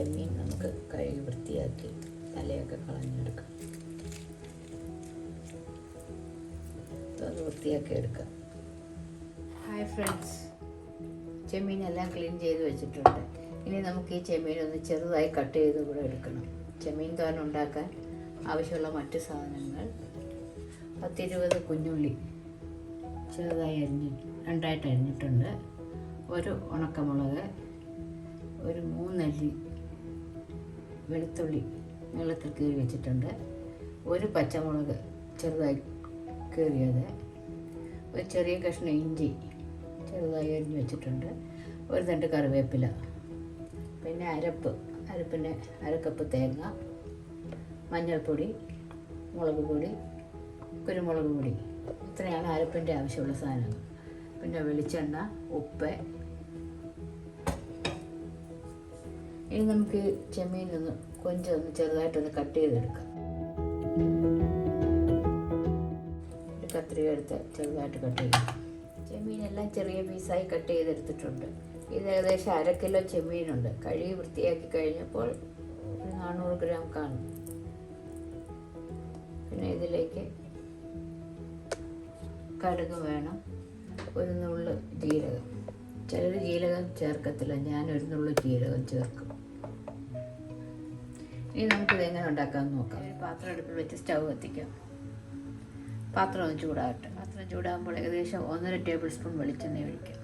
ചെമ്മീൻ നമുക്ക് കഴുകി വൃത്തിയാക്കി തലയൊക്കെ കളഞ്ഞെടുക്കാം. വൃത്തിയാക്കി എടുക്കാം. ഹായ് ഫ്രണ്ട്സ് ചെമ്മീൻ എല്ലാം ക്ലീൻ ചെയ്ത് വെച്ചിട്ടുണ്ട്. ഇനി നമുക്ക് ഈ ചെമ്മീൻ ഒന്ന് ചെറുതായി കട്ട് ചെയ്ത് കൂടെ എടുക്കണം. ചെമ്മീൻ തോരൻ ഉണ്ടാക്കാൻ ആവശ്യമുള്ള മറ്റ് സാധനങ്ങൾ. പത്തിരുപത് കുഞ്ഞുള്ളി ചെറുതായി അരിഞ്ഞ് രണ്ടായിട്ട് അരിഞ്ഞിട്ടുണ്ട്. ഒരു ഉണക്കമുളക് ഒരു മൂന്നല്ലി വെളുത്തുള്ളി നീളത്തിൽ കീറി വെച്ചിട്ടുണ്ട്. ഒരു പച്ചമുളക് ചെറുതായി കീറിയത്. ഒരു ചെറിയ കഷ്ണം ഇഞ്ചി ചെറുതായി അരിഞ്ഞ് വെച്ചിട്ടുണ്ട്. ഒരു രണ്ട് കറിവേപ്പില. പിന്നെ അരപ്പ് അരപ്പിന്റെ അരക്കപ്പ് തേങ്ങ മഞ്ഞൾപ്പൊടി മുളക് പൊടി കുരുമുളക് പൊടി. ഇത്രയാണ് അരപ്പിന്റെ ആവശ്യമുള്ള സാധനങ്ങൾ. പിന്നെ വെളിച്ചെണ്ണ ഉപ്പ് ഇനി നമുക്ക് ചെമ്മീൻ ഒന്ന് കൊഞ്ചം ഒന്ന് ചെറുതായിട്ടൊന്ന് കട്ട് ചെയ്തെടുക്കാം. ഒരു കത്രിക എടുത്ത് ചെറുതായിട്ട് കട്ട് ചെയ്യാം. ചെമ്മീനെല്ലാം ചെറിയ പീസായി കട്ട് ചെയ്തെടുത്തിട്ടുണ്ട്. ഇത് ഏകദേശം അര കിലോ ചെമ്മീനുണ്ട്. കഴുകി വൃത്തിയാക്കി കഴിഞ്ഞപ്പോൾ ഒരു നാനൂറ് ഗ്രാം കാണും. പിന്നെ ഇതിലേക്ക് കടുക് വേണം. ഒരു നുള്ള് ജീരകം. ചിലർ ജീരകം ചേർക്കത്തില്ല. ഞാൻ ഒരു നുള്ളു ജീരകം ചേർക്കും. ഇനി നമുക്കിത് എങ്ങനെ ഉണ്ടാക്കാമെന്ന് നോക്കാം. ഒരു പാത്രം അടുപ്പിൽ വെച്ച് സ്റ്റൗ കത്തിക്കാം. പാത്രം ഒന്ന് ചൂടാകട്ടെ. പാത്രം ചൂടാകുമ്പോൾ ഏകദേശം ഒന്നര ടേബിൾ സ്പൂൺ വെളിച്ചെണ്ണ ഒഴിക്കാം.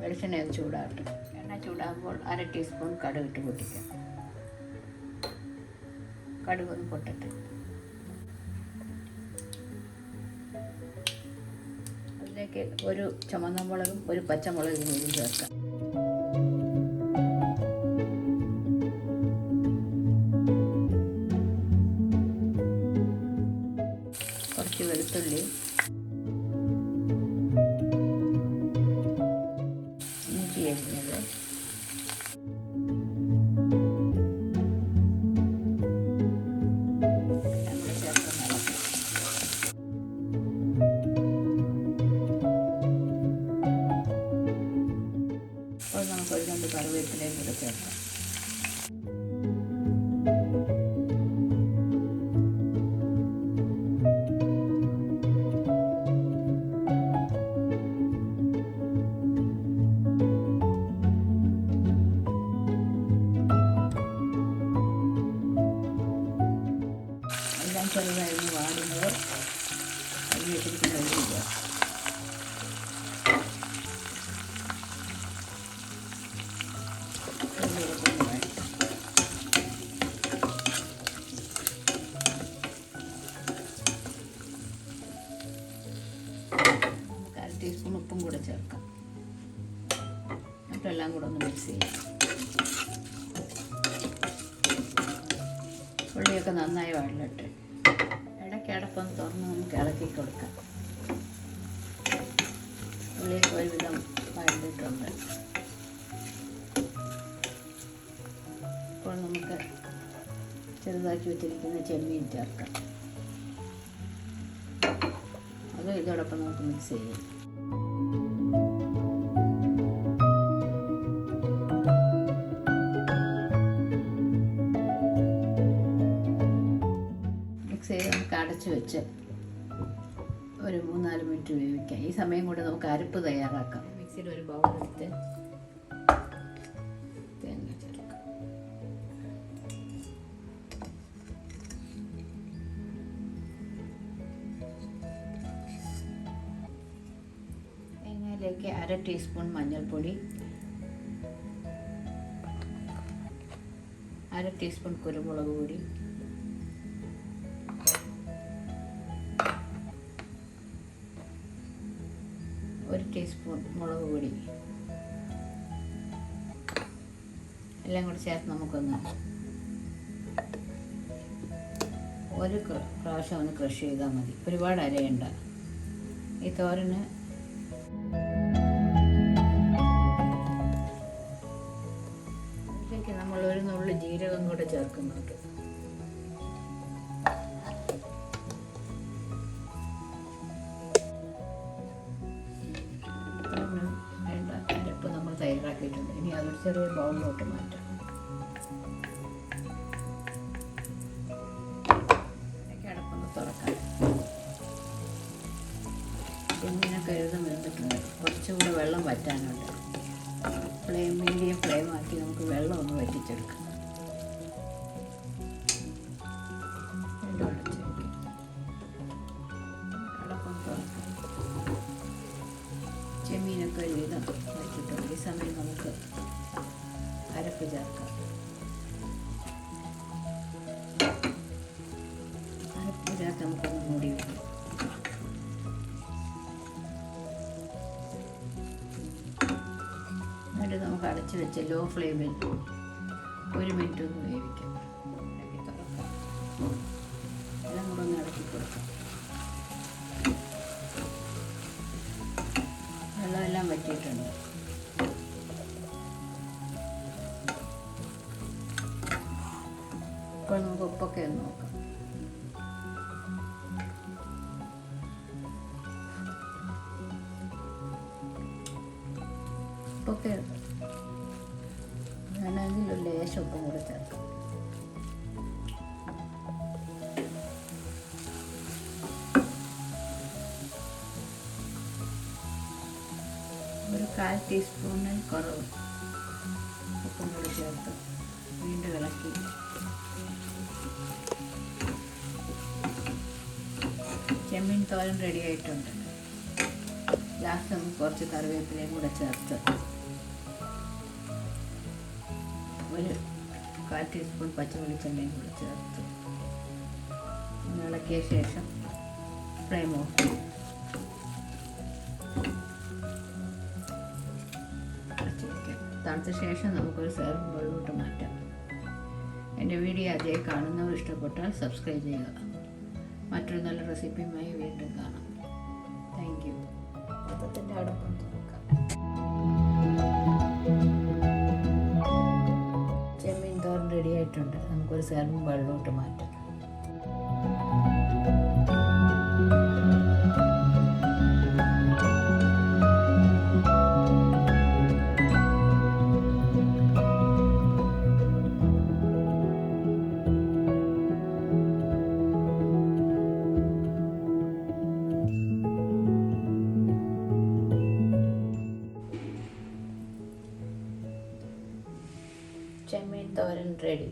വെളിച്ചെണ്ണ ഒന്ന് ചൂടാകട്ടെ. എണ്ണ ചൂടാകുമ്പോൾ അര ടീസ്പൂൺ കടുക് ഇട്ട് പൊട്ടിക്കാം. കടുക് ഒന്ന് പൊട്ടട്ടെ. അതിലേക്ക് ഒരു ചുമന്ന മുളകും ഒരു പച്ചമുളകും കൂടി ചേർക്കാം. കറിവേപ്പിലയും കൂടെ ചേർക്കാം എല്ലാം ഉള്ളിയൊക്കെ നന്നായി വെള്ളിട്ട് ഇടയ്ക്കിടക്കൊന്ന് തുറന്ന് നമുക്ക് ഇളക്കി കൊടുക്കാം. പുളിയൊക്കെ ഒരുവിധം വഴണ്ടിട്ടുണ്ട് ഇപ്പോൾ നമുക്ക് ചെറുതാക്കി വെച്ചിരിക്കുന്ന ചെമ്മീൻ ചേർക്കാം. അതും ഇതോടൊപ്പം നമുക്ക് മിക്സ് ചെയ്യാം. അടച്ച് വെച്ച് ഒരു മൂന്നാൽ മിനിറ്റ് വേവിക്കാം. ഈ സമയം കൊണ്ട് നമുക്ക് അരപ്പ് തയ്യാറാക്കാം. മിക്സിയിൽ ഒരു ബൗൾ എടുത്ത് തേങ്ങ ചേർക്കാം. തേങ്ങയിലേക്ക് അര ടീസ്പൂൺ മഞ്ഞൾപ്പൊടി അര ടീസ്പൂൺ കുരുമുളക് പൊടി ടീസ്പൂൺ മുളക് പൊടി. എല്ലാം കൂടി ചേർത്ത് നമുക്കൊന്ന് ഒരു പ്രാവശ്യം ഒന്ന് ക്രഷ് ചെയ്താൽ മതി. ഒരുപാട് അരയണ്ട. ഈ തോരന് ഇതിലേക്ക് നമ്മൾ ഒരു നുള്ളു ജീരകം കൂടെ ചേർക്കുന്നുണ്ട്. തയ്യാറാക്കിയിട്ടുണ്ട് ഇനി അതൊരു ചെറിയ ബൗളിലോട്ട് മാറ്റാം. തുറക്കാം. എഴുതും വെന്തിട്ടുണ്ട് കുറച്ചുകൂടെ വെള്ളം വറ്റാനുണ്ട്. ഫ്ലെയിം മീഡിയം ഫ്ലെയിം ആക്കി നമുക്ക് വെള്ളം ഒന്ന് വറ്റിച്ചെടുക്കാം. വിധം വറ്റിട്ടുണ്ട് ഈ സമയം നമുക്ക് അരപ്പ് ചേർക്കാം. അരപ്പ് ചേർത്ത് നമുക്കൊന്ന് മൂടി എന്നിട്ട് നമുക്ക് അടച്ചു വെച്ച് ലോ ഫ്ലെയിമിൽ ഒരു മിനിറ്റ് ഒന്ന് വേവിക്കാം. വെള്ളമെല്ലാം വറ്റിയിട്ടുണ്ട്. ഇപ്പോൾ നമുക്ക് ഉപ്പൊക്കെ ഒന്ന് നോക്കാം. ഉപ്പൊക്കെ വേണമെങ്കിൽ ലേശം ഉപ്പും കൂടെ ചേർക്കാം. കാൽ ടീസ്പൂണിൽ കുറവ്. ഉപ്പും കൂടി ചേർത്ത് വീണ്ടും ഇളക്കി. ചെമ്മീൻ തോരൻ റെഡി ആയിട്ടുണ്ട്. ലാസ്റ്റ് നമുക്ക് കുറച്ച് കറിവേപ്പിലയും കൂടെ ചേർത്ത്. ഒരു കാൽ ടീസ്പൂൺ പച്ചവെളിച്ചെണ്ണയും കൂടെ ചേർത്ത്. ഇളക്കിയ ശേഷം ഫ്ലെയിം ഓഫ് ചെയ്യും. തണുത്ത ശേഷം നമുക്കൊരു സെർവ് വെള്ളോട്ട് മാറ്റാം. എന്റെ വീഡിയോ ആദ്യമായി കാണുന്നവർ ഇഷ്ടപ്പെട്ടാൽ സബ്സ്ക്രൈബ് ചെയ്യുക. മറ്റൊരു നല്ല റെസിപ്പിയുമായി വീണ്ടും കാണാം. താങ്ക് യു പത്രത്തിന്റെ അടപ്പം നോക്കാം ചെമ്മീൻ തോരൻ റെഡി ആയിട്ടുണ്ട്. നമുക്കൊരു സെർവ് വെള്ളോട്ട് മാറ്റാം. തോരൻ റെഡി